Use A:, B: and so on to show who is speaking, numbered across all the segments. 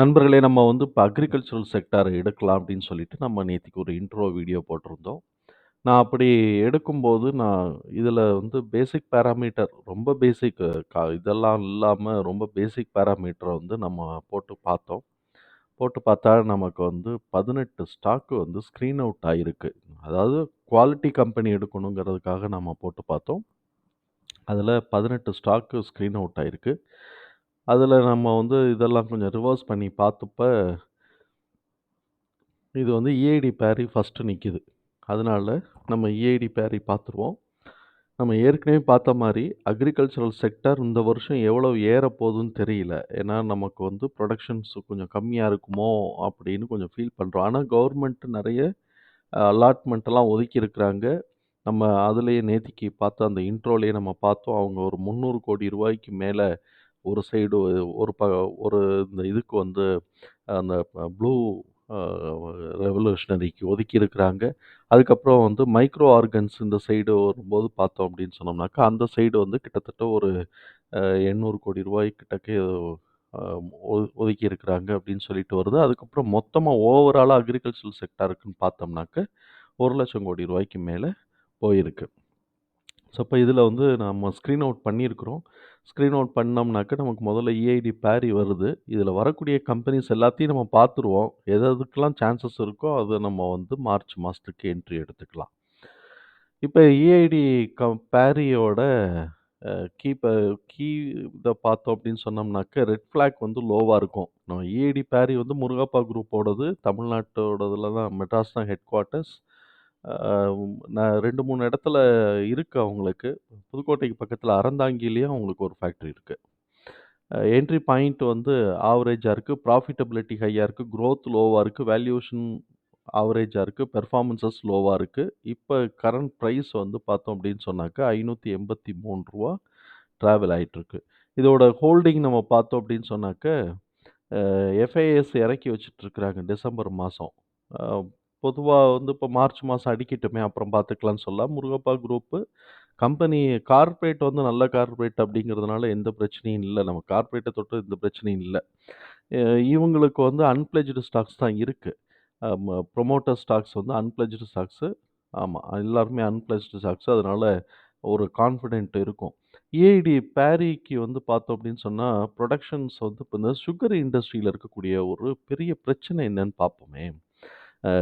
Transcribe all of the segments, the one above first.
A: நண்பர்களே நம்ம வந்து இப்போ அக்ரிகல்ச்சரல் செக்டார எடுக்கலாம் அப்படின்னு சொல்லிட்டு நம்ம நேற்றுக்கு ஒரு இன்ட்ரோ வீடியோ போட்டிருந்தோம். நான் அப்படி எடுக்கும்போது நான் இதில் வந்து பேசிக் பேராமீட்டர் ரொம்ப பேசிக் கா இதெல்லாம் இல்லாமல் ரொம்ப பேசிக் பேராமீட்டரை வந்து நம்ம போட்டு பார்த்தோம். போட்டு பார்த்தா நமக்கு வந்து பதினெட்டு ஸ்டாக்கு வந்து ஸ்க்ரீன் அவுட் ஆகிருக்கு அதாவது குவாலிட்டி கம்பெனி எடுக்கணுங்கிறதுக்காக நம்ம போட்டு பார்த்தோம். அதில் பதினெட்டு ஸ்டாக்கு ஸ்க்ரீன் அவுட் ஆகிருக்கு அதில நம்ம வந்து இதெல்லாம் கொஞ்சம் ரிவர்ஸ் பண்ணி பார்த்தப்ப இது வந்து இஐடி பேரி ஃபர்ஸ்ட்டு நிக்குது. அதனால நம்ம இஐடி பேரி பார்த்துருவோம். நம்ம ஏற்கனவே பார்த்த மாரி அக்ரிகல்ச்சரல் செக்டார் இந்த வருஷம் எவ்வளவு ஏறப்போகுதுன்னு தெரியல. ஏன்னா நமக்கு வந்து புரொடக்ஷன்ஸ் கொஞ்சம் கம்மியா இருக்குமோ அப்படின்னு கொஞ்சம் ஃபீல் பண்றோம். ஆனா கவர்மெண்ட் நெறைய அலாட்மெண்ட்டெல்லாம் ஒதுக்கியிருக்கிறாங்க நம்ம அதிலேயே நேத்திக்கு பார்த்த அந்த இன்ட்ரோலயே நம்ம பார்த்தோம். அவங்க ஒரு ரூ. 300,00,00,000 மேல ஒரு சைடு ஒரு ப ஒரு இந்த இதுக்கு வந்து அந்த ப்ளூ ரெவல்யூஷனரிக்கு ஒதுக்கி இருக்கிறாங்க. அதுக்கப்புறம் வந்து மைக்ரோ ஆர்கன்ஸ் இந்த சைடு வரும்போது பார்த்தோம் அப்படின்னு சொன்னோம்னாக்கா, அந்த சைடு வந்து கிட்டத்தட்ட ஒரு அ ரூ. 800,00,00,000 கிட்டக்க ஒ ஒதுக்கி இருக்கிறாங்க அப்படின்னு சொல்லிட்டு வருது. அதுக்கப்புறம் மொத்தமாக ஓவராலாக அக்ரிகல்ச்சரல் செக்டாருக்குன்னு பார்த்தோம்னாக்க, ரூ. 1,00,000,00,000 மேல போயிருக்கு. ஸோ, இப்போ இதில் வந்து நம்ம ஸ்க்ரீன் அவுட் பண்ணியிருக்கிறோம். ஸ்க்ரீன் அவுட் பண்ணோம்னாக்க நமக்கு முதல்ல இஐடி பேரி வருது. இதில் வரக்கூடிய கம்பெனிஸ் எல்லாத்தையும் நம்ம பார்த்துருவோம். எது எதுக்கெல்லாம் சான்சஸ் இருக்கோ அதை நம்ம வந்து மார்ச் மாதத்துக்கு என்ட்ரி எடுத்துக்கலாம். இப்போ இஐடி க பேரியோட கீப்பை கீ இதை பார்த்தோம் அப்படின்னு சொன்னோம்னாக்க, ரெட் ஃப்ளாக் வந்து லோவாக இருக்கும். நம்ம இஐடி பேரி வந்து முருகப்பா குரூப்போடது. தமிழ்நாட்டோடதுல தான் மெட்ராஸ் தான் ஹெட் குவார்ட்டர்ஸ். நான் 2, 3 இடத்துல இருக்கு அவங்களுக்கு. புதுக்கோட்டைக்கு பக்கத்தில் அறந்தாங்கிலயும் அவங்களுக்கு ஒரு ஃபேக்டரி இருக்கு. அ என்ட்ரி பாயிண்ட் வந்து ஆவரேஜா இருக்கு. ப்ராஃபிட்டபிலிட்டி ஹையா இருக்கு. குரோத் லோவா இருக்கு. வேல்யூவேஷன் ஆவரேஜா இருக்கு. பெர்ஃபார்மன்ஸஸ் லோவா இருக்கு. இப்ப கரண்ட் பிரைஸ் வந்து பார்த்தோம் அப்படின்னு சொன்னாக்க, ரூ. 583 டிராவல் ஆயிட்டிருக்கு. இதோட ஹோல்டிங் நம்ம பார்த்தோம் அப்படின்னு சொன்னாக்க, அ எஃப்ஐஎஸ் இறக்கி வச்சிட்டுருக்குறாங்க டிசம்பர் மாசம். அ பொதுவாக வந்து இப்போ மார்ச் மாதம் அடிக்கட்டுமே அப்புறம் பார்த்துக்கலாம்னு சொல்லலாம். முருகப்பா குரூப்பு கம்பெனி கார்ப்பரேட் வந்து நல்ல கார்ப்பரேட் அப்படிங்கிறதுனால எந்த பிரச்சனையும் இல்லை நம்ம கார்ப்பரேட்ட தொட்டு எந்த பிரச்சனையும் இல்லை இவங்களுக்கு வந்து அன்பிளஜ்டு ஸ்டாக்ஸ் தான் இருக்குது ப்ரொமோட்டர் ஸ்டாக்ஸ் வந்து அன்பிளஜ்டு ஸ்டாக்ஸு. ஆமாம் எல்லாருமே அன்பிளஜ்டு ஸ்டாக்ஸ். அதனால ஒரு கான்ஃபிடென்ட் இருக்கும். ஏஐடி பேரிக்கு வந்து பார்த்தோம் அப்படின்னு சொன்னால் ப்ரொடக்ஷன்ஸ் வந்து இப்போ இந்த சுகர் இண்டஸ்ட்ரியில் இருக்கக்கூடிய ஒரு பெரிய பிரச்சனை என்னன்னு பார்ப்போமே. அ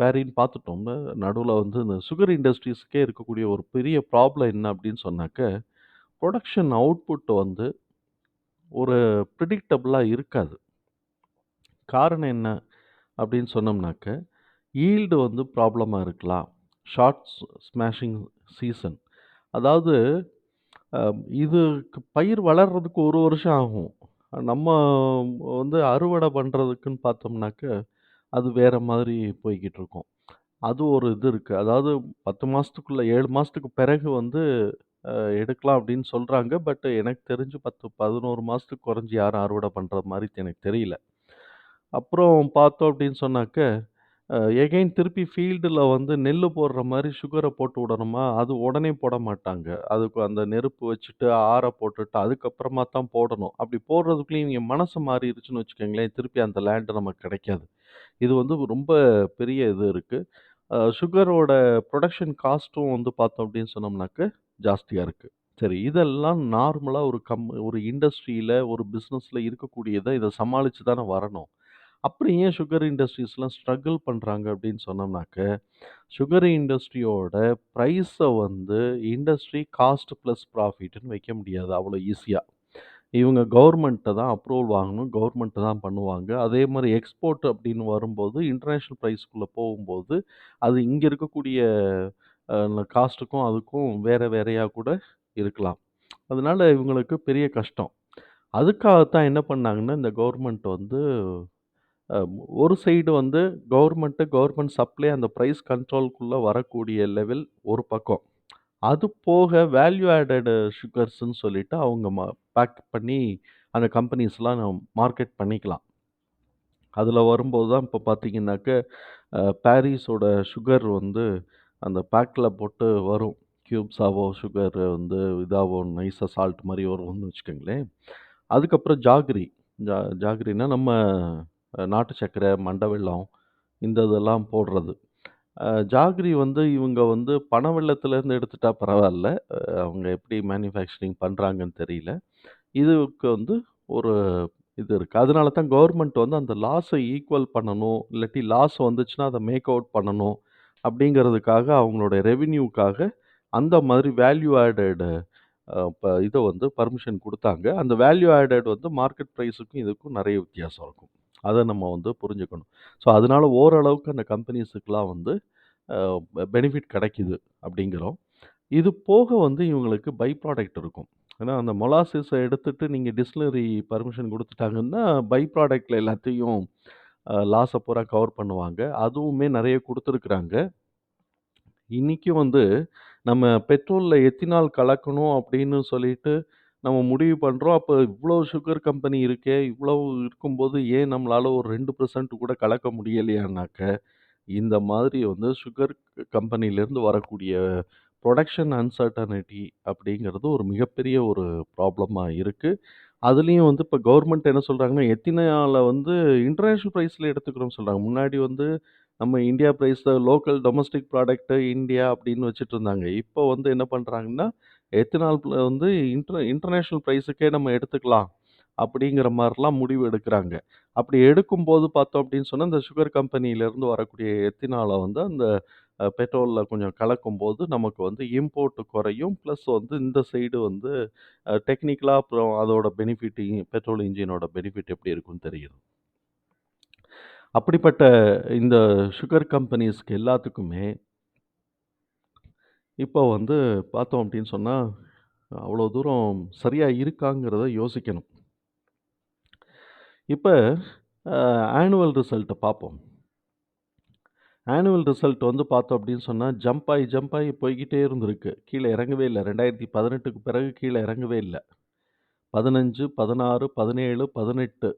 A: பேரின்னு பார்த்துட்டோம்னா, நடுவுல வந்து இந்த சுகர் இண்டஸ்ட்ரீஸ்க்கே இருக்கக்கூடிய ஒரு பெரிய ப்ராப்ளம் என்ன அப்படின்னு சொன்னாக்க, புரொடக்ஷன் அவுட்புட் வந்து ஒரு பிரெடிக்டபிளா இருக்காது. காரணம் என்ன அப்படின்னு சொன்னோம்னாக்க, ஈல்டு வந்து ப்ராப்ளமா இருக்கலாம். ஷார்ட் ஸ் ஸ்மாஷிங் சீசன். அதாவது அ இதுக்கு பயிர் வளர்றதுக்கு 1 வருஷம் ஆகும். நம்ம வந்து அறுவடை பண்றதுக்குன்னு பார்த்தோம்னாக்க, அது வேற மாதிரி போய்க்கிட்டு இருக்கும். அது ஒரு இது இருக்கு. அதாவது 10 மாசத்துக்குள்ள 7 மாசத்துக்கு பிறகு வந்து அ எடுக்கலாம் அப்படின்னு சொல்றாங்க. பட் எனக்கு தெரிஞ்சு 10, 11 மாசத்துக்கு குறைஞ்சு யாரும் அறுவடை பண்ற மாரி எனக்கு தெரியல. அப்புறம் பார்த்தோம் அப்படின்னு சொன்னாக்க, அ எகைன் திருப்பி ஃபீல்டுல வந்து நெல்லு போடுற மாரி சுகர போட்டு விடணுமா, அது உடனே போட மாட்டாங்க. அதுக்கு அந்த நெருப்பு வச்சுட்டு, ஆற போட்டுட்டு அதுக்கப்புறமா தான் போடணும். அப்படி போடுறதுக்குள்ளயும் இவங்க மனசு மாறிருச்சுன்னு வச்சுக்கோங்களேன், திருப்பி அந்த லேண்ட் நமக்கு கிடைக்காது. இது வந்து ரொம்ப பெரிய இது இருக்குது சுகரோட ப்ரொடக்ஷன் காஸ்ட்டும் வந்து பார்த்தோம் அப்படின்னு சொன்னோம்னாக்க, ஜாஸ்தியாக இருக்குது சரி இதெல்லாம் நார்மலாக ஒரு கம் ஒரு இண்டஸ்ட்ரியில் ஒரு பிஸ்னஸில் இருக்கக்கூடியதை இதை சமாளித்து தானே வரணும். அப்புறம் ஏன் சுகர் இண்டஸ்ட்ரீஸ்லாம் ஸ்ட்ரகிள் பண்ணுறாங்க அப்படின்னு சொன்னோம்னாக்க, சுகர் இண்டஸ்ட்ரியோட ப்ரைஸை வந்து இண்டஸ்ட்ரி காஸ்ட் ப்ளஸ் ப்ராஃபிட்னு வைக்க முடியாது அவ்வளோ ஈஸியாக இவங்க கவர்மெண்ட்ட தான் அப்ரூவல் வாங்கணும். கவர்மெண்ட் தான் பண்ணுவாங்க. அதே மாரி எக்ஸ்போர்ட் அப்படின்னு வரும்போது, இன்டர்நேஷனல் பிரைஸ்க்குள்ள போகும்போது, அது இங்க இருக்கக்கூடிய அ காஸ்ட்டுக்கும் அதுக்கும் வேற வேறையா கூட இருக்கலாம். அதனால இவங்களுக்கு பெரிய கஷ்டம். அதுக்காக தான் என்ன பண்ணாங்கன்னா, இந்த கவர்மெண்ட் வந்து அ ஒரு சைடு வந்து கவர்மெண்ட்டு கவர்மெண்ட் சப்ளை அந்த பிரைஸ் கண்ட்ரோல்க்குள்ள வரக்கூடிய லெவல் ஒரு பக்கம். அது போக வேல்யூ ஆடட் சுகர்ஸ்ன்னு சொல்லிட்டு அவங்க ம பேக் பண்ணி அந்த கம்பெனிஸ்லாம் நம்ம மார்க்கெட் பண்ணிக்கலாம். அதில் வரும்போது தான் இப்போ பார்த்தீங்கன்னாக்க, பாரிஸோட சுகர் வந்து அந்த பேக்கில் போட்டு வரும். க்யூப்ஸாவோ சுகர் வந்து இதாவோ நைஸாக சால்ட் மாதிரி வரும்னு வச்சுக்கோங்களேன். அதுக்கப்புறம் ஜாகிரி ஜா ஜாகரின்னா நம்ம நாட்டு சர்க்கரை, மண்டை இந்த இதெல்லாம் போடுறது. அ ஜாகரி வந்து இவங்க வந்து பனை வெல்லத்திலேருந்து எடுத்துட்டா பரவால்ல. அ அவங்க எப்படி மேனுஃபேக்சரிங் பண்றாங்கன்னு தெரியல. இதுக்கு வந்து ஒரு இது இருக்கு. அதனால தான் கவர்மெண்ட் வந்து அந்த லாஸ ஈக்குவல் பண்ணணும். இல்லாட்டி லாஸ் வந்துச்சுன்னா அத மேக் அவுட் பண்ணணும். அப்படிங்கிறதுக்காக அவங்களுடைய ரெவென்யூக்காக அந்த மாதிரி வேல்யூ ஆடட் அ ப இத வந்து பர்மிஷன் குடுத்தாங்க. அந்த வேல்யூ ஆடட் வந்து மார்க்கெட் பிரைஸுக்கும் இதுக்கும் நெறைய வித்தியாசம் இருக்கும். அதை நம்ம வந்து புரிஞ்சுக்கணும். ஸோ அதனால ஓரளவுக்கு அந்த கம்பெனிஸுக்கெலாம் வந்து பெனிஃபிட் கிடைக்குது அப்படிங்கிறோம். இது போக வந்து இவங்களுக்கு பை ப்ராடக்ட் இருக்கும். ஏன்னா அந்த மொலாசிஸை எடுத்துகிட்டு நீங்கள் டிஸ்னரி பர்மிஷன் கொடுத்துட்டாங்கன்னா பை ப்ராடக்டில் எல்லாத்தையும் லாஸை பூரா கவர் பண்ணுவாங்க. அதுவுமே நிறைய கொடுத்துருக்குறாங்க இன்னைக்கும் வந்து நம்ம பெட்ரோலில் எத்தினால் கலக்கணும் அப்படின்னு சொல்லிட்டு நம்ம முடிவு பண்ணுறோம் அப்போ இவ்வளோ சுகர் கம்பெனி இருக்கே! இவ்வளவு இருக்கும்போது ஏன் நம்மளால ஒரு 2% கூட கலக்க முடியலையானாக்க இந்த மாதிரி வந்து சுகர் கம்பெனிலேருந்து வரக்கூடிய புரொடக்ஷன் அன்சர்டனிட்டி அப்படிங்கிறது ஒரு மிகப்பெரிய ஒரு ப்ராப்ளமா இருக்கு. அதுலயும் வந்து இப்ப கவர்மெண்ட் என்ன சொல்றாங்கன்னா, எத்தினால வந்து இன்டர்நேஷனல் பிரைஸ்ல எடுத்துக்கிறோம்னு சொல்றாங்க. முன்னாடி வந்து நம்ம India price local domestic product India அப்படின்னு வச்சுட்டு இருந்தாங்க. இப்போ வந்து என்ன பண்றாங்கன்னா, எத்தனால் வந்து இன்டர் இன்டர்நேஷ்னல் ப்ரைஸுக்கே நம்ம எடுத்துக்கலாம். அப்படிங்கிற மாதிரிலாம் முடிவு எடுக்கிறாங்க அப்படி எடுக்கும்போது பார்த்தோம் அப்படின்னு சொன்னால் இந்த சுகர் கம்பெனியிலேருந்து வரக்கூடிய எத்தினால வந்து அந்த பெட்ரோலில் கொஞ்சம் கலக்கும்போது நமக்கு வந்து இம்போர்ட் குறையும். ப்ளஸ் வந்து இந்த சைடு வந்து டெக்னிக்கலாக அப்புறம் அதோட பெனிஃபிட் பெட்ரோல் இன்ஜினோட பெனிஃபிட் எப்படி இருக்கும்னு தெரியுது அப்படிப்பட்ட இந்த சுகர் கம்பெனிஸ்க்கு எல்லாத்துக்குமே இப்போ வந்து பார்த்தோம் அப்படின்னு சொன்னா, அவ்வளோ தூரம் சரியா இருக்காங்கிறத யோசிக்கணும். இப்ப அ ஆனுவல் ரிசல்ட்ட பார்ப்போம். ஆனுவல் ரிசல்ட் வந்து பார்த்தோம் அப்படின்னு சொன்னா, ஜம்ப் ஆயி, ஜம்ப் ஆயி போய்க்கிட்டே இருந்திருக்கு. கீழ இறங்கவே இல்ல. 2018க்கு பிறகு கீழ இறங்கவே இல்ல. 15, 16, 17, 18,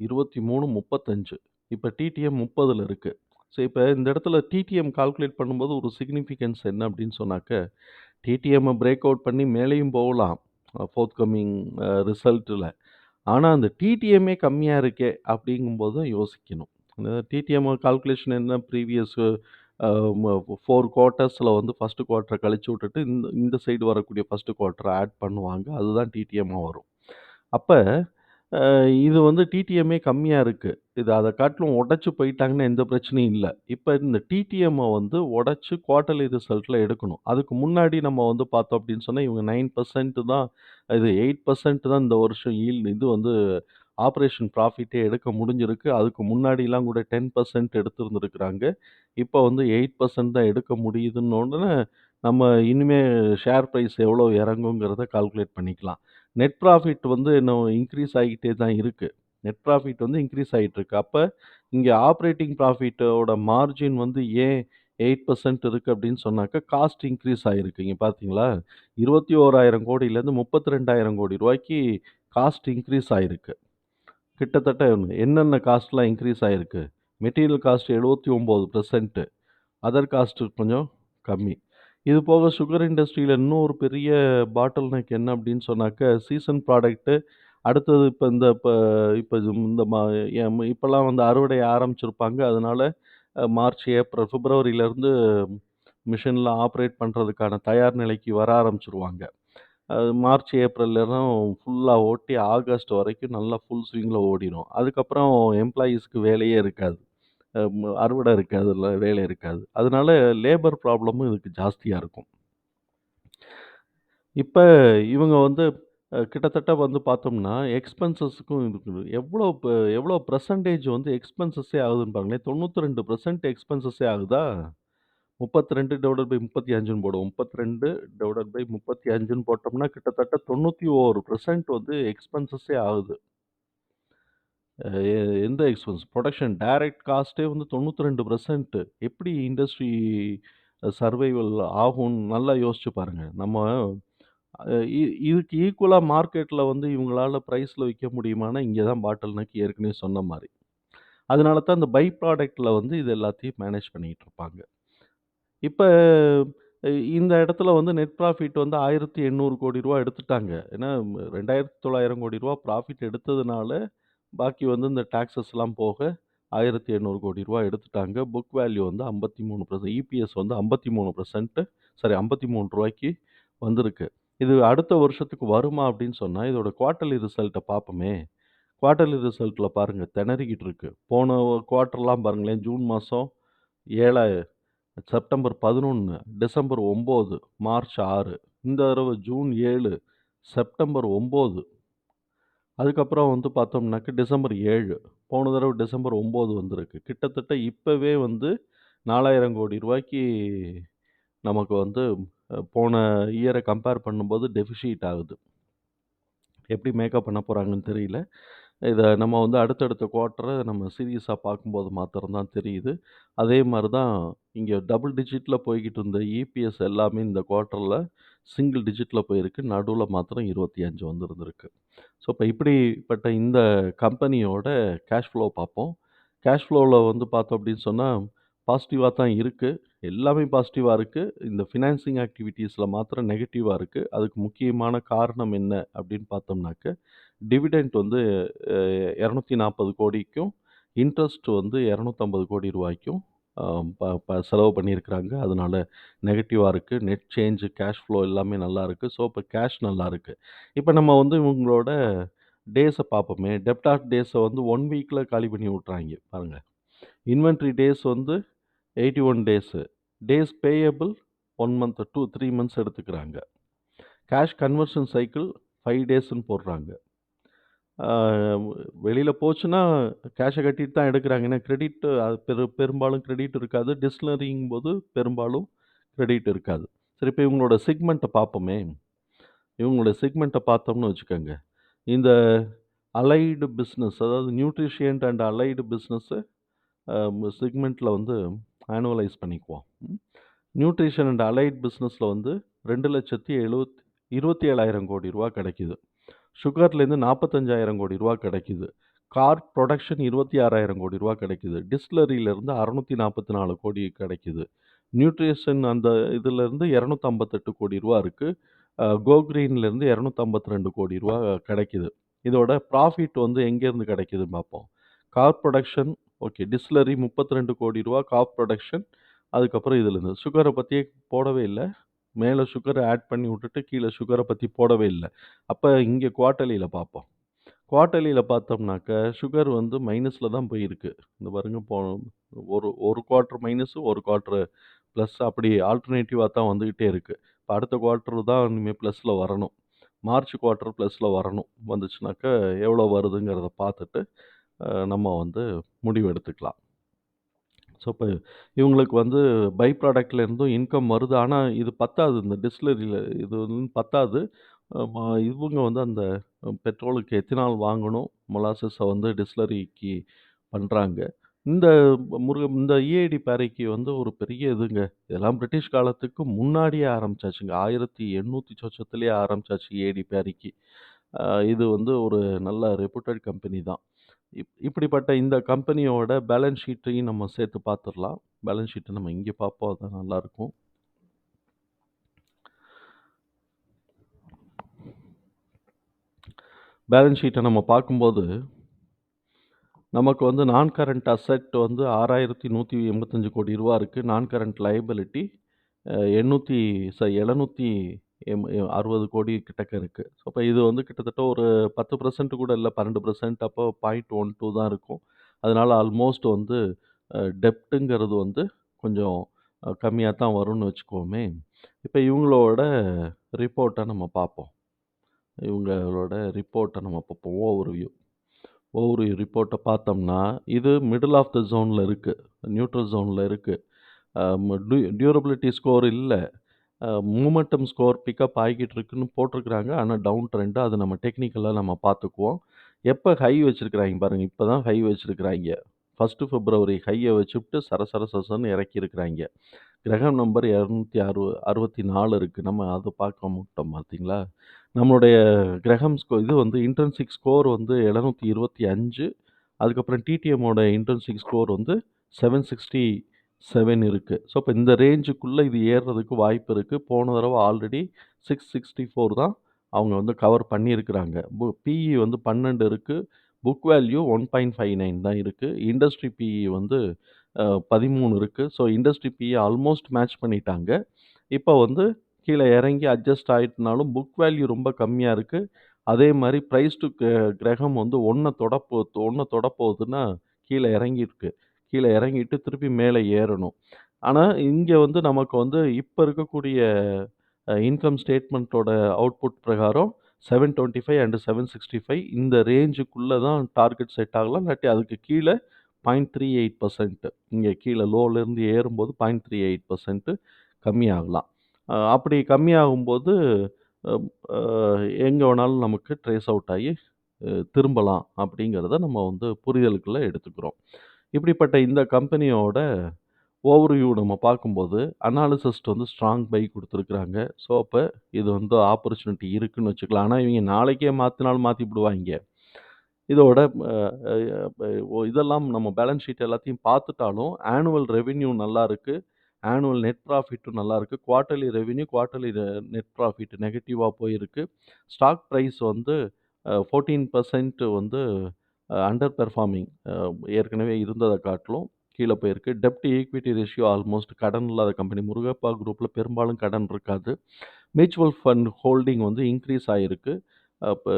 A: 23, 35 இப்ப டிடிஎம் 30ல இருக்கு. ஸோ இப்போ இந்த இடத்துல டிடிஎம் கால்குலேட் பண்ணும்போது ஒரு சிக்னிஃபிகன்ஸ் என்ன அப்படின்னு சொன்னாக்க, டிடிஎம்மை பிரேக் அவுட் பண்ணி மேலேயும் போகலாம். ஃபோர்த் கம்மிங் ரிசல்ட்டில் ஆனால் அந்த டிடிஎம்மே கம்மியாக இருக்கே அப்படிங்கும்போது தான் யோசிக்கணும். டிடிஎம் கால்குலேஷன் என்ன ப்ரீவியஸ் ஃபோர் குவார்ட்டர்ஸில் வந்து ஃபஸ்ட்டு குவார்ட்டரை கழிச்சு விட்டுட்டு, இந்த இந்த சைடு வரக்கூடிய ஃபர்ஸ்ட் குவார்ட்டரை ஆட் பண்ணுவாங்க. அதுதான் டிடிஎம்மா வரும். அப்போ இது வந்து டிடிஎம்மே கம்மியாக இருக்குது இது அதை காட்டிலும் உடச்சி போயிட்டாங்கன்னா எந்த பிரச்சனையும் இல்லை இப்போ இந்த டிடிஎம்மை வந்து உடச்சி குவார்ட்டர்லி ரிசல்ட்டில் எடுக்கணும். அதுக்கு முன்னாடி நம்ம வந்து பார்த்தோம் அப்படின்னு சொன்னால் இவங்க நைன் பர்சன்ட் தான் இது எயிட் பர்சன்ட் தான் இந்த வருஷம் ஈல்டு இது வந்து ஆப்ரேஷன் ப்ராஃபிட்டே எடுக்க முடிஞ்சிருக்கு. அதுக்கு முன்னாடிலாம் கூட டென் பர்சன்ட் எடுத்துருந்துருக்குறாங்க இப்போ வந்து எயிட் பர்சன்ட் தான் எடுக்க முடியுதுன்னொடனே நம்ம இனிமேல் ஷேர் ப்ரைஸ் எவ்வளோ இறங்குங்கிறத கால்குலேட் பண்ணிக்கலாம். நெட் ப்ராஃபிட் வந்து இன்னும் இன்க்ரீஸ் ஆகிட்டே தான் இருக்குது நெட் ப்ராஃபிட் வந்து இன்க்ரீஸ் ஆகிட்டுருக்கு அப்போ இங்கே ஆப்ரேட்டிங் ப்ராஃபிட்டோட மார்ஜின் வந்து ஏன் எயிட் பர்சன்ட் இருக்குது அப்படின்னு சொன்னாக்க, காஸ்ட் இன்க்ரீஸ் ஆகிருக்கு இங்கே பார்த்தீங்களா? 21,000 கோடியிலேருந்து 32,000 கோடி ரூபாய்க்கு காஸ்ட் இன்க்ரீஸ் ஆகிருக்கு கிட்டத்தட்ட என்னென்ன காஸ்ட்லாம் இன்க்ரீஸ் ஆகிருக்கு மெட்டீரியல் காஸ்ட் 79%. அதர் காஸ்ட் கொஞ்சம் கம்மி. இது போக சுகர் இண்டஸ்ட்ரியில் இன்னும் ஒரு பெரிய பாட்டில் நெக் என்ன அப்படின்னு சொன்னாக்க, சீசன் ப்ராடக்ட்டு அடுத்தது இப்போ இந்த இப்போ இப்போ இந்த மா இப்போல்லாம் வந்து அறுவடை ஆரம்பிச்சிருப்பாங்க. அதனால் மார்ச், ஏப்ரல், பிப்ரவரியிலேருந்து மிஷினில் ஆப்ரேட் பண்ணுறதுக்கான தயார் நிலைக்கு வர ஆரம்பிச்சிருவாங்க அது மார்ச், ஏப்ரல்லாம் ஃபுல்லாக ஓட்டி ஆகஸ்ட் வரைக்கும் நல்லா ஃபுல் ஸ்விங்கில் ஓடிடும் அதுக்கப்புறம் எம்ப்ளாயீஸ்க்கு வேலையே இருக்காது. அறுவடை இருக்காது, இல்லை வேலை இருக்காது. அதனால லேபர் ப்ராப்ளமும் இதுக்கு ஜாஸ்தியாக இருக்கும். இப்போ இவங்க வந்து அ கிட்டத்தட்ட வந்து பார்த்தோம்னா, எக்ஸ்பென்சஸ்க்கும் இருக்குது. எவ்வளோ ப எவ்வளோ பெர்சன்டேஜ் வந்து எக்ஸ்பென்சஸே ஆகுதுன்னு பாருங்களேன். 92% எக்ஸ்பென்சஸே ஆகுதா? 32/35ன்னு போடுவோம். 32/35ன்னு போட்டோம்னா, கிட்டத்தட்ட 91% வந்து எக்ஸ்பென்சஸே ஆகுது. அ எ எந்த எக்ஸ்பென்ஸ் புரொடக்ஷன் டைரக்ட் காஸ்ட்டே வந்து 92% எப்படி இண்டஸ்ட்ரி சர்வைவல் ஆகும்னு நல்லா யோசிச்சு பாருங்க. நம்ம இ இதுக்கு ஈக்குவலா மார்க்கெட்ல வந்து இவங்களால பிரைஸ்ல விக்க முடியுமான்னா, இங்க தான் பாட்டில் நெக் ஏற்கனவே சொன்ன மாரி. அதனால தான் இந்த பை ப்ராடக்ட்ல வந்து இது எல்லாத்தையும் மேனேஜ் பண்ணிட்டு இருப்பாங்க. இப்ப இந்த இடத்துல வந்து நெட் ப்ராஃபிட் வந்து ரூ. 1800 கோடி எடுத்துட்டாங்க. ஏன்னா ரூ. 2900 கோடி ப்ராஃபிட் எடுத்ததுனால, பாக்கி வந்து இந்த டாக்ஸஸ்லாம் போக ரூ. 1800 கோடி எடுத்துட்டாங்க. புக் வேல்யூ வந்து 53% இபிஎஸ் வந்து 53% சாரி ரூ. 53க்கு வந்திருக்கு. இது அடுத்த வருஷத்துக்கு வருமா அப்படின்னு சொன்னா, இதோட குவார்ட்டர்லி ரிசல்ட்ட பார்ப்போமே. குவார்ட்டர்லி ரிசல்ட்ல பாருங்க திணறிக்கிட்டு இருக்கு. போன குவார்ட்டர்லாம் பாருங்களேன், ஜூன் மாசம் 7 செப்டம்பர் 11, டிசம்பர் 9, மார்ச் 6 இந்த தடவ ஜூன் 7, செப்டம்பர் 9 அதுக்கப்புறம் வந்து பார்த்தோம்னாக்க டிசம்பர் 7 போன தடவ டிசம்பர் 9 வந்திருக்கு. கிட்டத்தட்ட இப்பவே வந்து ரூ. 4000 கோடி நமக்கு வந்து போன இயரை கம்பேர் பண்ணும்போது டெஃபிசிட் ஆகுது. எப்படி மேக்கப் பண்ண போகிறாங்கன்னு தெரியல. இதை நம்ம வந்து அடுத்தடுத்த குவார்ட்டரை நம்ம சீரியஸாக பார்க்கும்போது மாத்திரம்தான் தெரியுது. அதே மாதிரி தான் இங்கே டபுள் டிஜிட்டில் போய்கிட்டு இருந்த இபிஎஸ் எல்லாமே இந்த குவார்ட்டரில் சிங்கிள் டிஜிட்டில் போயிருக்கு. நடுவில் மாத்திரம் 25 வந்திருந்திருக்கு. ஸோ, இப்போ இப்படிப்பட்ட இந்த கம்பெனியோட கேஷ் ஃப்ளோ பார்ப்போம். கேஷ் ஃப்ளோவில் வந்து பார்த்தோம் அப்படின்னு சொன்னால் பாசிட்டிவாக தான் இருக்குது எல்லாமே பாசிட்டிவாக இருக்குது இந்த ஃபினான்சிங் ஆக்டிவிட்டீஸில் மாத்திரம் நெகட்டிவாக இருக்குது அதுக்கு முக்கியமான காரணம் என்ன அப்படின்னு பார்த்தோம்னாக்க, டிவிடெண்ட் வந்து இரநூத்தி நாற்பது கோடிக்கும், இன்ட்ரெஸ்ட் வந்து இரநூத்தம்பது கோடி ரூபாய்க்கும் ப ப செலவு பண்ணியிருக்கிறாங்க. அதனால நெகட்டிவாக இருக்குது நெட் சேஞ்சு கேஷ் ஃப்ளோ எல்லாமே நல்லாயிருக்கு ஸோ, இப்போ கேஷ் நல்லா இருக்குது இப்போ நம்ம வந்து இவங்களோட டேஸை பார்ப்போமே. ஆஃப் டேஸை வந்து ஒன் வீக்கில் காலி பண்ணி விட்றாங்க பாருங்கள் இன்வென்ட்ரி டேஸ் வந்து 81 days. Days payable one month, 2, 3 months எடுத்துக்கிறாங்க. கேஷ் கன்வர்ஷன் சைக்கிள் ஃபைவ் டேஸ்ன்னு போடுறாங்க. வெளியில் போச்சுன்னா, கேஷை கட்டிட்டு தான் எடுக்கிறாங்க ஏன்னா கிரெடிட் அது பெரு பெரும்பாலும் கிரெடிட் இருக்காது. டிஸ்டிலரிங்கும்போது பெரும்பாலும் கிரெடிட் இருக்காது. சரி இப்போ இவங்களோட செக்மெண்ட்டை பார்ப்போமே. இவங்களோட செக்மெண்ட்டை பார்த்தோம்னு வச்சுக்கோங்க. இந்த அலைடு பிஸ்னஸ் அதாவது நியூட்ரிஷியன்ட் அண்ட் அலைடு பிஸ்னஸ்ஸு செக்மெண்ட்டில் வந்து ஆனுவலைஸ் பண்ணிக்குவோம். நியூட்ரிஷன் அண்ட் அலைட் பிசினஸ்ல வந்து 2,70,27,000 கோடி ரூவா கிடைக்குது. சுகர்லேருந்து 45,000 கோடி ரூவா கிடைக்குது. கார்ப் புரொடக்ஷன் 26,000 கோடி ரூவா கிடைக்குது. டிஸ்டிலரியிலிருந்து 644 கோடி கிடைக்குது. நியூட்ரிஷன் அந்த இதுலேருந்து 258 கோடி ரூவா இருக்கு. அ கோ கிரீன்லேருந்து 252 கோடி ரூவா கிடைக்குது. இதோட ப்ராஃபிட் வந்து எங்கேருந்து கிடைக்குதுன்னு பார்ப்போம். Corp production okay. டிஸ்லரி முப்பத்தி ரெண்டு கோடி ரூபா காஃப் ப்ரொடக்ஷன் அதுக்கப்புறம் இதுலேருந்து. சுகரை பற்றியே போடவே இல்லை மேலே சுகரை ஆட் பண்ணி விட்டுட்டு, கீழே சுகரை பற்றி போடவே இல்லை அப்போ இங்கே குவார்ட்டலியில் பார்ப்போம். குவார்ட்டலியில் பார்த்தோம்னாக்க, சுகர் வந்து மைனஸில் தான் போயிருக்கு. இந்த பாருங்க போ ஒரு ஒரு குவார்ட்ரு மைனஸு ஒரு குவார்ட்ரு ப்ளஸ் அப்படி ஆல்டர்னேட்டிவாக தான் வந்துக்கிட்டே இருக்குது இப்போ அடுத்த குவார்ட்டர் தான் இனிமேல் ப்ளஸில் வரணும். மார்ச் குவார்ட்டர் ப்ளஸில் வரணும். வந்துச்சுனாக்க எவ்வளோ வருதுங்கிறத பார்த்துட்டு, நம்ம வந்து முடிவு எடுத்துக்கலாம். ஸோ, இப்போ இவங்களுக்கு வந்து பை ப்ராடக்ட்லேருந்தும் இன்கம் வருது. ஆனால் இது பத்தாது. இந்த டிஸ்லரியில் இது வந்து பத்தாது. இவங்க வந்து அந்த பெட்ரோலுக்கு எத்தினால் வாங்கணும். மொலாசஸை வந்து டிஸ்டிலரிக்கு பண்ணுறாங்க இந்த முருக இந்த இஐடி பேரைக்கு வந்து ஒரு பெரிய இதுங்க. இதெல்லாம் பிரிட்டிஷ் காலத்துக்கு முன்னாடியே ஆரம்பிச்சாச்சுங்க. ஆயிரத்தி எண்ணூற்றி சொச்சத்துலேயே ஆரம்பிச்சாச்சு இஐடி பேரைக்கு இது வந்து ஒரு நல்ல ரெப்யூட்டட் கம்பெனி தான். இப் இப்படிப்பட்ட இந்த கம்பெனியோட பேலன்ஸ் ஷீட்டையும் நம்ம சேர்த்து பார்த்துடலாம் பேலன்ஸ் ஷீட்டை நம்ம இங்கே பார்ப்போம். அது நல்லாயிருக்கும் பேலன்ஸ் ஷீட்டை நம்ம பார்க்கும்போது நமக்கு வந்து நான் கரண்ட் அசெட் வந்து ஆறாயிரத்தி நூற்றி எண்பத்தஞ்சு கோடி ரூபா இருக்குது நான் கரண்ட் லைபிலிட்டி எண்ணூற்றி ச 700 எம் எ 60 கோடி கிட்டக்க இருக்கு. ஸோ, அப்ப இது வந்து கிட்டத்தட்ட ஒரு 10% கூட இல்ல. 12% அப்போ 0.12 தான் இருக்கும். அதனால ஆல்மோஸ்ட் வந்து அ டெப்ட்ங்கிறது வந்து கொஞ்சம் அ கம்மியா தான் வரும்னு வச்சுக்குவோமே. இப்ப இவங்களோட ரிப்போர்ட்ட நம்ம பார்ப்போம். இவங்களோட ரிப்போர்ட்ட நம்ம பார்ப்போம். ஓவர்வியூ. ஓவர்வியூ ரிப்போர்ட்ட பார்த்தோம்னா, இது மிடில் ஆஃப் த ஜோன்ல இருக்கு. நியூட்ரல் ஜோன்ல இருக்கு. அ ம டியூரபிலிட்டி ஸ்கோர் இல்ல. மூமெண்டம் ஸ்கோர் பிக்கப் ஆகிக்கிட்டு இருக்குன்னு போட்டிருக்கிறாங்க. ஆனால் டவுன் ட்ரெண்டு அது நம்ம டெக்னிக்கலாக நம்ம பார்த்துக்குவோம். எப்போ ஹை வச்சுருக்கிறாங்க பாருங்கள் இப்போ தான் ஹை வச்சுருக்கிறாங்க ஃபஸ்ட்டு பிப்ரவரி ஹையை வச்சுப்புட்டு சர சர சரசரன்னு கிரகம் நம்பர் இரநூத்தி அறு அறுபத்தி நாலு இருக்குது நம்ம அதை பார்க்க மாட்டோம் பார்த்தீங்களா? நம்மளுடைய கிரகம் ஸ்கோ இது வந்து இன்ட்ரின்சிக் ஸ்கோர் வந்து 725 அதுக்கப்புறம் டிடிஎம்மோட இன்ட்ரின்சிக் ஸ்கோர் வந்து செவன் சிக்ஸ்டி செவன் இருக்குது ஸோ, இப்போ இந்த ரேஞ்சுக்குள்ளே இது ஏறுறதுக்கு வாய்ப்பு இருக்குது போன தடவை ஆல்ரெடி 664 தான் அவங்க வந்து கவர் பண்ணியிருக்கிறாங்க. பு பிஇ வந்து பன்னெண்டு இருக்குது புக் வேல்யூ 1.59 தான் இருக்குது இண்டஸ்ட்ரி பிஇ வந்து பதிமூணு இருக்குது so, industry PE almost match பண்ணிட்டாங்க. இப்போ வந்து கீழே இறங்கி அட்ஜஸ்ட் ஆகிட்டுனாலும் புக் வேல்யூ ரொம்ப கம்மியாக இருக்குது அதே மாதிரி ப்ரைஸ் டூ கிரகம் வந்து 1 தொடப்போ 1 தொடப்போகுதுன்னா, கீழே இறங்கியிருக்கு. கீழே இறங்கிட்டு திருப்பி மேலே ஏறணும். ஆனா, இங்க வந்து நமக்கு வந்து இப்ப இருக்கக்கூடிய அ இன்கம் ஸ்டேட்மெண்ட்டோட அவுட்புட் பிரகாரம் 725 அண்ட் 765 இந்த ரேஞ்சுக்குள்ள தான் டார்கெட் செட் ஆகலாம். இல்லாட்டி அதுக்கு கீழ 0.38% இங்க கீழ லோலேருந்து ஏறும்போது 0.38% கம்மியாகலாம். அ அப்படி கம்மியாகும்போது எங்கே அ எங்க வேணாலும் நமக்கு ட்ரேஸ் அவுட் ஆகி அ திரும்பலாம் அப்படிங்கிறத நம்ம வந்து புரிதலுக்குள்ள எடுத்துக்கிறோம். இப்படிப்பட்ட இந்த கம்பெனியோட ஓவர்வியூ நம்ம பார்க்கும்போது, அனாலிசிஸ்ட் வந்து ஸ்ட்ராங் பை கொடுத்துருக்குறாங்க ஸோ, அப்போ இது வந்து ஆப்பர்ச்சுனிட்டி இருக்குன்னு வச்சுக்கலாம். ஆனால் இவங்க நாளைக்கே மாற்றி மாத்திப்புடுவாய்ங்க. இதோட இதெல்லாம் நம்ம பேலன்ஸ் ஷீட் எல்லாத்தையும் பார்த்துட்டாலும், ஆனுவல் ரெவென்யூ நல்லா இருக்குது ஆனுவல் நெட் ப்ராஃபிட்டும் நல்லா இருக்கு. Quarterly revenue, quarterly net profit நெகட்டிவாக போயிருக்கு. ஸ்டாக் ப்ரைஸ் வந்து ஃபோர்டீன் பர்சன்ட் வந்து அண்டர் பெர்ஃபார்மிங் ஏற்கனவே இருந்ததை காட்டிலும் கீழே போயிருக்கு. டெப்ட் ஈக்விட்டி ரேஷியோ ஆல்மோஸ்ட் கடன் இல்லாத கம்பெனி. முருகப்பா குரூப்பில் பெரும்பாலும் கடன் இருக்காது. மியூச்சுவல் ஃபண்ட் ஹோல்டிங் வந்து இன்க்ரீஸ் ஆகிருக்கு அப்ப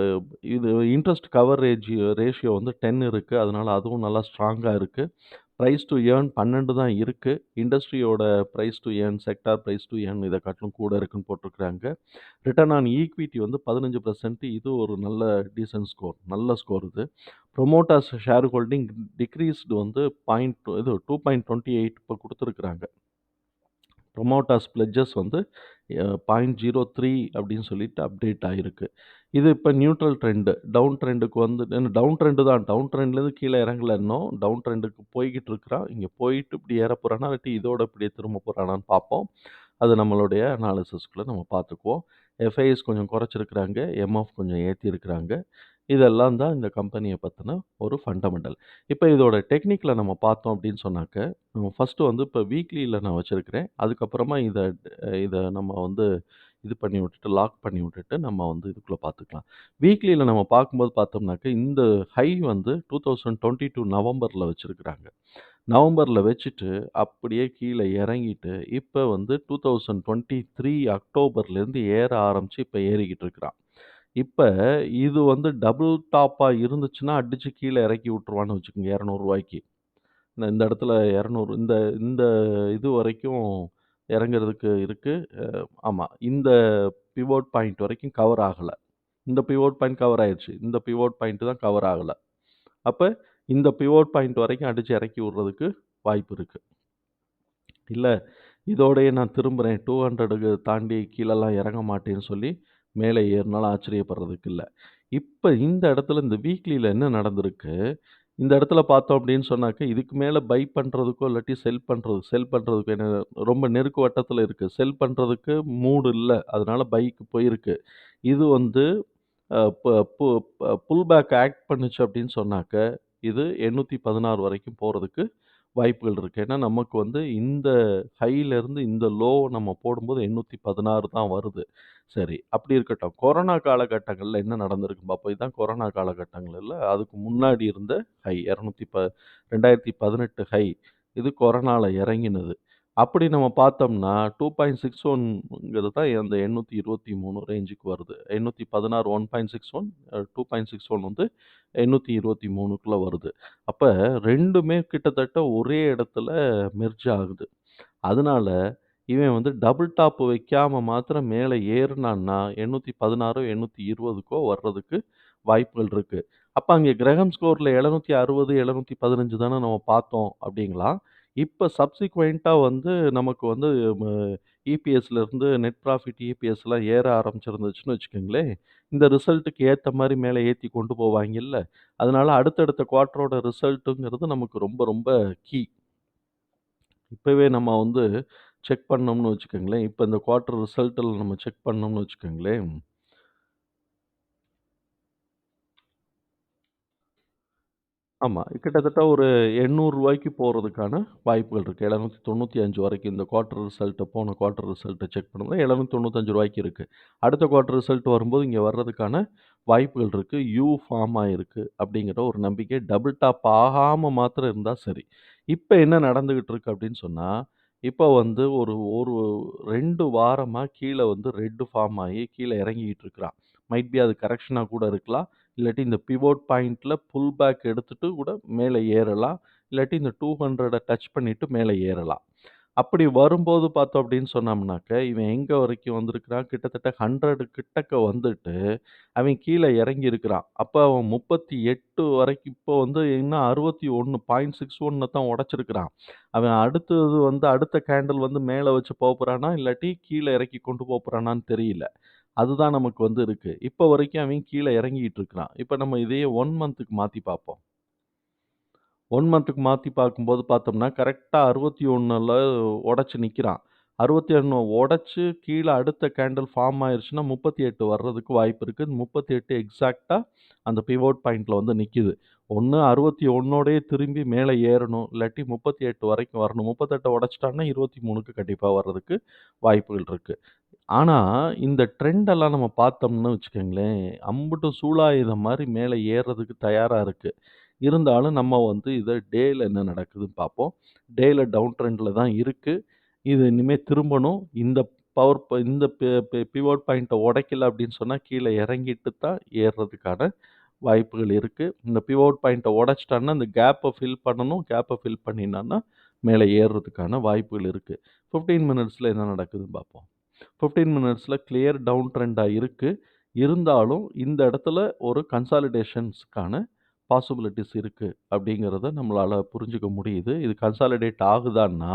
A: இது இன்ட்ரெஸ்ட் கவரேஜ் ரேஷியோ வந்து டென் இருக்குது அதனால் அதுவும் நல்லா ஸ்ட்ராங்காக இருக்குது ப்ரைஸ் டூ ஏர்ன் 12 தான் இருக்குது இண்டஸ்ட்ரியோட price to earn, sector price to earn இதை காட்டிலும் கூட இருக்குன்னு போட்டிருக்கிறாங்க. ரிட்டர்ன் ஆன் ஈக்விட்டி வந்து 15% இது ஒரு நல்ல டீசன்ட் ஸ்கோர். நல்ல ஸ்கோர் இது. ப்ரொமோட்டர்ஸ் ஷேர் ஹோல்டிங் டிக்ரீஸ்டு வந்து பாயிண்ட் இது டூ பாயிண்ட் டொண்ட்டி எயிட் இப்போ கொடுத்துருக்குறாங்க புரமோட்டர்ஸ் பிளட்ஜஸ் வந்து பாயிண்ட் ஜீரோ த்ரீ அப்படின்னு சொல்லிட்டு அப்டேட் ஆகிருக்கு இது இப்போ நியூட்ரல் ட்ரெண்டு டவுன் ட்ரெண்டுக்கு வந்து டவுன் ட்ரெண்டு தான். டவுன் ட்ரெண்ட்லேருந்து கீழே இறங்கல இன்னும். டவுன் ட்ரெண்டுக்கு போய்கிட்டு இருக்கிறான். இங்கே போயிட்டு இப்படி ஏற போகிறானா இல்லாட்டி இதோட இப்படியே திரும்ப போகிறானான்னு பார்ப்போம். அது நம்மளுடைய அனாலிசிஸ்குள்ள நம்ம பார்த்துக்குவோம். எஃப்ஐஎஸ் கொஞ்சம் குறைச்சிருக்கிறாங்க. எம்எஃப் கொஞ்சம் ஏற்றிருக்கிறாங்க இதெல்லாம் தான் இந்த கம்பெனியை பற்றின ஒரு ஃபண்டமெண்டல். இப்போ இதோட டெக்னிக்கில் நம்ம பார்த்தோம் அப்படின்னு சொன்னாக்க, நம்ம ஃபர்ஸ்ட்டு வந்து இப்போ வீக்லியில் நான் வச்சுருக்கிறேன் அதுக்கப்புறமா இதை இதை நம்ம வந்து இது பண்ணி விட்டுட்டு, லாக் பண்ணி விட்டுட்டு நம்ம வந்து இதுக்குள்ளே பார்த்துக்கலாம். வீக்லியில் நம்ம பார்க்கும்போது பார்த்தோம்னாக்க, இந்த ஹை வந்து டூ தௌசண்ட் டுவெண்ட்டி டூ நவம்பரில் வச்சுருக்குறாங்க நவம்பரில் வச்சுட்டு அப்படியே கீழே இறங்கிட்டு, இப்போ வந்து 2023 அக்டோபர்லேருந்து ஏற ஆரம்பித்து இப்போ ஏறிக்கிட்டு இருக்கிறான். இப்ப இது வந்து டபுள் டாப்பா இருந்துச்சுன்னா, அடிச்சு கீழ இறக்கி விட்டுருவான்னு வச்சுக்கோங்க ரூ. 200க்கு. இந்த இடத்துல 200 இந்த இந்த இது வரைக்கும் இறங்குறதுக்கு இருக்கு. அ ஆமா. இந்த பிவோட் பாயிண்ட் வரைக்கும் கவர் ஆகல. இந்த பிவோட் பாயிண்ட் கவர் ஆயிருச்சு. இந்த பிவோட் பாயிண்ட் தான் கவர் ஆகல. அப்ப இந்த பிவோட் பாயிண்ட் வரைக்கும் அடிச்சு இறக்கி விடுறதுக்கு வாய்ப்பு இருக்கு. இல்ல, இதோடயே நான் திரும்புறேன். 200க்கு தாண்டி கீழலாம் இறங்க மாட்டேன்னு சொல்லி மேலே ஏறினாலும் ஆச்சரியப்படுறதுக்கு இல்ல. இப்ப இந்த இடத்துல இந்த வீக்லில என்ன நடந்திருக்கு, இந்த இடத்துல பார்த்தோம் அப்படின்னு சொன்னாக்க, இதுக்கு மேல பை பண்றதுக்கோ, இல்லாட்டி செல் பண்றது செல் பண்றதுக்கோ என்ன ரொம்ப நெருக்கு வட்டத்துல இருக்கு. செல் பண்றதுக்கு மூட் இல்ல. அதனால பைக்கு போயிருக்கு. இது வந்து அ ப பு ப புல் பேக் ஆக்ட் பண்ணுச்சு அப்படின்னு சொன்னாக்க, இது 816 வரைக்கும் போறதுக்கு வாய்ப்புகள் இருக்கு. ஏன்னா, நமக்கு வந்து இந்த ஹைலேருந்து இந்த லோ நம்ம போடும்போது 816 தான் வருது. சரி. அப்படி இருக்கட்டும். கொரோனா காலகட்டங்களில் என்ன நடந்திருக்கும் பார்ப்போம் இதுதான் கொரோனா காலகட்டங்களில் அதுக்கு முன்னாடி இருந்த ஹை இரநூத்தி ப ரெண்டாயிரத்தி பதினெட்டு ஹை இது கொரோனாவில் இறங்கினது. அப்படி நம்ம பார்த்தோம்னா டூ பாயிண்ட் சிக்ஸ் ஒன்ங்கிறது தான் அந்த எண்ணூற்றி இருபத்தி மூணு ரேஞ்சுக்கு வருது. எண்ணூற்றி பதினாறு one point six one two point six one வந்து எண்ணூற்றி இருபத்தி மூணுக்குள்ளே வருது. அப்போ ரெண்டுமே கிட்டத்தட்ட ஒரே இடத்துல மெர்ஜ் ஆகுது. அதனால் இவன் வந்து டபுள் டாப் வைக்காமல் மாத்திரம் மேலே ஏறினோன்னா எண்ணூற்றி பதினாறோ எண்ணூற்றி இருபதுக்கோ வர்றதுக்கு வாய்ப்புகள் இருக்குது அப்போ அங்கே கிரகம் ஸ்கோரில் எழுநூற்றி அறுபது எழுநூற்றி பதினஞ்சு தானே நம்ம பார்த்தோம் அப்படிங்களா? இப்போ சப்சிக்வெண்ட்டாக வந்து நமக்கு வந்து இபிஎஸ்லேருந்து நெட் ப்ராஃபிட், இபிஎஸ்லாம் ஏற ஆரம்பிச்சிருந்துச்சுன்னு வச்சுக்கோங்களேன். இந்த ரிசல்ட்டுக்கு ஏற்ற மாதிரி மேலே ஏற்றி கொண்டு போவாங்கல்ல. அதனால் அடுத்தடுத்த குவார்ட்டரோட ரிசல்ட்டுங்கிறது நமக்கு ரொம்ப ரொம்ப கீ. இப்போவே நம்ம வந்து செக் பண்ணோம்னு வச்சுக்கோங்களேன் இப்போ இந்த குவார்ட்டர் ரிசல்ட்டில் நம்ம செக் பண்ணோம்னு வச்சுக்கோங்களேன் ஆமாம் கிட்டத்தட்ட ஒரு ரூ. 800க்கு போறதுக்கான வாய்ப்புகள் இருக்கு. 795 வரைக்கும் இந்த குவார்ட்டர் ரிசல்ட்டை போன குவார்ட்டர் ரிசல்ட்டை செக் பண்ணும்போது ரூ. 795 இருக்கு. அடுத்த குவார்ட்டர் ரிசல்ட் வரும்போது இங்கே வர்றதுக்கான வாய்ப்புகள் இருக்குது யூ ஃபார்ம் ஆகிருக்கு அப்படிங்கிற ஒரு நம்பிக்கை டபுள் டாப் ஆகாமல் மாத்திரம் இருந்தால் சரி. இப்போ என்ன நடந்துக்கிட்டு இருக்கு அப்படின்னு சொன்னால் இப்போ வந்து ஒரு ஒரு 2 வாரமா கீழ வந்து ரெட் ஃபார்ம் ஆகி கீழ இறங்கிக்கிட்டு இருக்கிறான். மைட் பி அது கரெக்ஷனா கூட இருக்கலாம். இல்லாட்டி இந்த பிவோட் பாயிண்ட்ல புல் பேக் எடுத்துட்டு கூட மேலே ஏறலாம். இல்லாட்டி இந்த 200 டச் பண்ணிட்டு மேலே ஏறலாம். அப்படி வரும்போது பார்த்தோம் அப்படின்னு சொன்னோம்னாக்க, இவன் எங்க வரைக்கும் வந்திருக்கிறான்? கிட்டத்தட்ட 100 கிட்டக்க வந்துட்டு, அவன் கீழ இறங்கி இருக்கிறான். அப்ப அவன் 38 வரைக்கும் இப்போ வந்து இன்னும் 61.61 தான் உடைச்சிருக்கிறான். அவன் அடுத்தது வந்து அடுத்த கேண்டில் வந்து மேல வச்சு போப்போறானா? இல்லாட்டி கீழ இறக்கி கொண்டு போப்போறானான்னு தெரியல. அதுதான் நமக்கு வந்து இருக்கு. இப்ப வரைக்கும் அவன் கீழ இறங்கிட்டு இருக்கிறான். இப்ப நம்ம இதையே 1 மந்த்துக்கு மாத்தி பார்ப்போம். ஒன் மந்த்துக்கு மாற்றி பார்க்கும்போது பார்த்தோம்னா, கரெக்டாக அறுபத்தி ஒன்றில் உடச்சி நிற்கிறான் அறுபத்தி ஒன்று உடச்சி கீழே அடுத்த கேண்டில் ஃபார்ம் ஆயிடுச்சின்னா முப்பத்தி எட்டு வர்றதுக்கு வாய்ப்பு இருக்குது முப்பத்தி எட்டு எக்ஸாக்டாக அந்த பிவோட் பாயிண்டில் வந்து நிற்கிது ஒன்று அறுபத்தி ஒன்றோடையே திரும்பி மேலே ஏறணும். இல்லாட்டி 38 வரைக்கும் வரணும். முப்பத்தெட்டை உடச்சிட்டான்னா இருபத்தி மூணுக்கு கண்டிப்பாக வர்றதுக்கு வாய்ப்புகள் இருக்குது ஆனால் இந்த ட்ரெண்டெல்லாம் நம்ம பார்த்தோம்னு வச்சுக்கோங்களேன் அம்புட்டு சூழாயுதம் மாதிரி மேலே ஏறுறதுக்கு தயாராக இருக்குது இருந்தாலும் நம்ம வந்து இதை டேயில் என்ன நடக்குதுன்னு பார்ப்போம். டேயில் டவுன் ட்ரெண்டில் தான் இருக்குது இது இனிமேல் திரும்பணும். இந்த பவர் இந்த பிவோட் பாயிண்ட்டை உடைக்கல அப்படின்னு சொன்னால் கீழே இறங்கிட்டு தான் ஏறுறதுக்கான வாய்ப்புகள் இருக்குது இந்த பிவோட் பாயிண்ட்டை உடச்சிட்டான்னா இந்த கேப்பை ஃபில் பண்ணணும். கேப்பை ஃபில் பண்ணினான்னா, மேலே ஏறுறதுக்கான வாய்ப்புகள் இருக்குது ஃபிஃப்டீன் மினிட்ஸில் என்ன நடக்குதுன்னு பார்ப்போம். ஃபிஃப்டீன் மினிட்ஸில் கிளியர் டவுன் ட்ரெண்டாக இருக்குது இருந்தாலும் இந்த இடத்துல ஒரு கன்சாலிடேஷன்ஸ்க்கான பாசிபிலிட்டிஸ் இருக்குது அப்படிங்கிறத நம்மளால் புரிஞ்சுக்க முடியுது. இது கன்சாலிடேட் ஆகுதான்னா,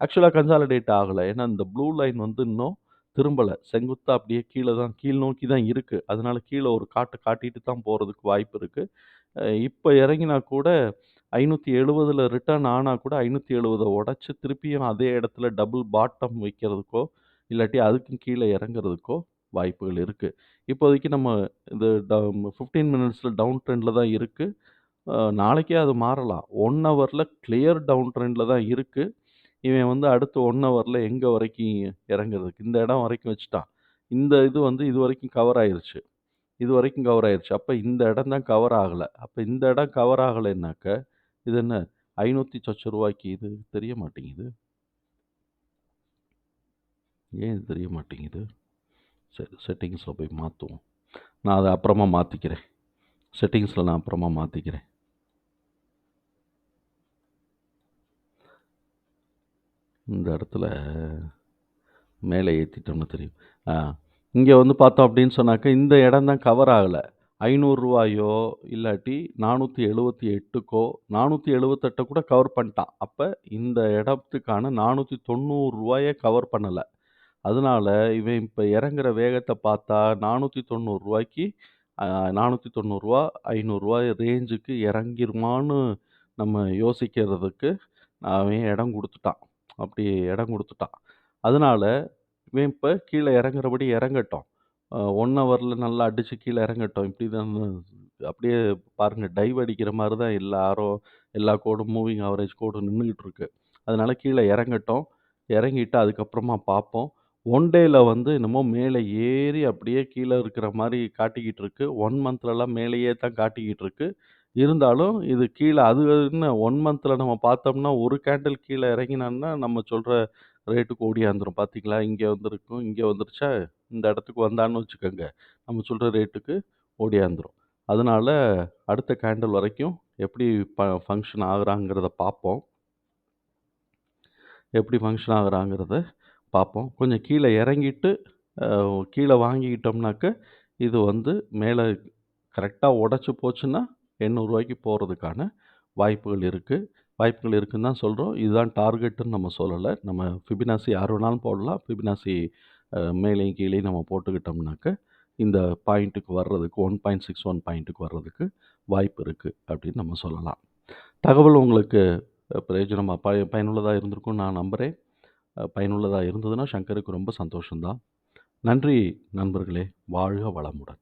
A: ஆக்சுவலாக கன்சாலிடேட் ஆகலை. ஏன்னா இந்த ப்ளூ லைன் வந்து இன்னும் திரும்பலை. செங்குத்தா அப்படியே கீழே தான் கீழ் நோக்கி தான் இருக்குது அதனால கீழே ஒரு காட்டு காட்டிட்டு தான் போகிறதுக்கு வாய்ப்பு இருக்குது இப்போ இறங்கினா கூட 570ல ரிட்டர்ன் ஆனால் கூட ஐநூற்றி எழுபதை உடச்சி திருப்பியும் அதே இடத்துல டபுள் பாட்டம் வைக்கிறதுக்கோ, இல்லாட்டி அதுக்கும் கீழே இறங்குறதுக்கோ வாய்ப்புகள் இருக்குது இப்போதைக்கு நம்ம இந்த ட 15 மினிட்ஸில் டவுன் ட்ரெண்டில் தான் இருக்குது நாளைக்கே அது மாறலாம். ஒன் ஹவரில் கிளியர் டவுன் ட்ரெண்டில் தான் இருக்குது இவன் வந்து அடுத்து ஒன் ஹவரில் எங்கே வரைக்கும் இறங்குறதுக்கு இந்த இடம் வரைக்கும் வச்சுட்டான். இந்த இது வந்து இது வரைக்கும் கவர் ஆகிருச்சு இது வரைக்கும் கவர் ஆயிடுச்சு அப்போ இந்த இடம் தான் கவர் ஆகலை அப்போ இந்த இடம் கவர் ஆகலைன்னாக்க, இது என்ன 500 சொச்ச ரூபாய்க்கு இது தெரிய மாட்டேங்குது. ஏன் இது தெரிய மாட்டேங்குது? சரி செட்டிங்ஸில் போய் மாற்றுவோம் நான் அதை அப்புறமா மாற்றிக்கிறேன் செட்டிங்ஸில் நான் அப்புறமா மாற்றிக்கிறேன் இந்த இடத்துல மேலே ஏற்றிட்டோம்னு தெரியும். ஆ இங்கே வந்து பார்த்தோம் அப்படின்னு சொன்னாக்க, இந்த இடம் தான் கவர் ஆகலை ஐநூறுரூவாயோ இல்லாட்டி நானூற்றி எழுபத்தி எட்டுக்கோ நானூற்றி எழுபத்தெட்டை கூட கவர் பண்ணிட்டான். அப்போ இந்த இடத்துக்கான ரூ. 490 கவர் பண்ணலை அதனால இவன் இப்போ இறங்குற வேகத்தை பார்த்தா நானூற்றி தொண்ணூறுரூவாய்க்கு நானூற்றி தொண்ணூறுரூவா ஐநூறுரூவா ரேஞ்சுக்கு இறங்கிருமான்னு நம்ம யோசிக்கிறதுக்கு அவன் இடம் கொடுத்துட்டான் அப்படி இடம் கொடுத்துட்டான் அதனால இவன் இப்போ கீழே இறங்குறபடி இறங்கட்டும். ஒன் ஹவரில் நல்லா அடித்து கீழே இறங்கட்டும். இப்படி தான் அப்படியே பாருங்கள் டைவ் அடிக்கிற மாதிரி தான் எல்லாரும் எல்லா கோடும் மூவிங் ஆவரேஜ் கோடும் நின்றுக்கிட்டு இருக்கு. அதனால கீழே இறங்கட்டும். இறங்கிட்டு அதுக்கப்புறமா பார்ப்போம். ஒன் டேல வந்து என்னமோ மேலே ஏறி அப்படியே கீழ இருக்கிற மாரி காட்டிக்கிட்டு இருக்கு. 1 மந்த்லலாம் மேலேயே தான் காட்டிக்கிட்டு இருக்கு. இருந்தாலும் இது கீழ அது என்ன 1 மந்த்ல நம்ம பார்த்தோம்னா, ஒரு கேண்டில் கீழ இறங்கினான்னா, நம்ம சொல்ற ரேட்டுக்கு ஓடியாந்துரும். பார்த்தீங்களா? இங்க வந்திருக்கும். இங்க வந்துருச்சா? இந்த இடத்துக்கு வந்தான்னு வச்சுக்கோங்க. நம்ம சொல்ற ரேட்டுக்கு ஓடியாந்துரும். அதனால அடுத்த கேண்டில் வரைக்கும் எப்படி ப ஃபங்ஷன் ஆகுறாங்கிறத பார்ப்போம். எப்படி ஃபங்ஷன் ஆகுறாங்கிறத பார்ப்போம். கொஞ்சம் கீழே இறங்கிட்டு, கீழே வாங்கிக்கிட்டோம்னாக்க, இது வந்து மேலே கரெக்டாக உடச்சி போச்சுன்னா, எண்ணூறுரூவாய்க்கு போகிறதுக்கான வாய்ப்புகள் இருக்குது வாய்ப்புகள் இருக்குன்னு தான் சொல்கிறோம் இதுதான் டார்கெட்டுன்னு நம்ம சொல்லலை நம்ம ஃபிபினாசி யார் வேணாலும் போடலாம். ஃபிபினாசி மேலேயும் கீழேயும் நம்ம போட்டுக்கிட்டோம்னாக்க, இந்த பாயிண்ட்டுக்கு வர்றதுக்கு 1.61 பாயிண்ட்டுக்கு வர்றதுக்கு வாய்ப்பு இருக்குது அப்படின்னு நம்ம சொல்லலாம். தகவல் உங்களுக்கு பிரயோஜனமாக பய பயனுள்ளதாக இருந்திருக்கும்னு நான் நம்புகிறேன் பயனுள்ளதாக இருந்ததுன்னா சங்கருக்கு ரொம்ப சந்தோஷம் தான். நன்றி நண்பர்களே! வாழ்க வளமுடன்.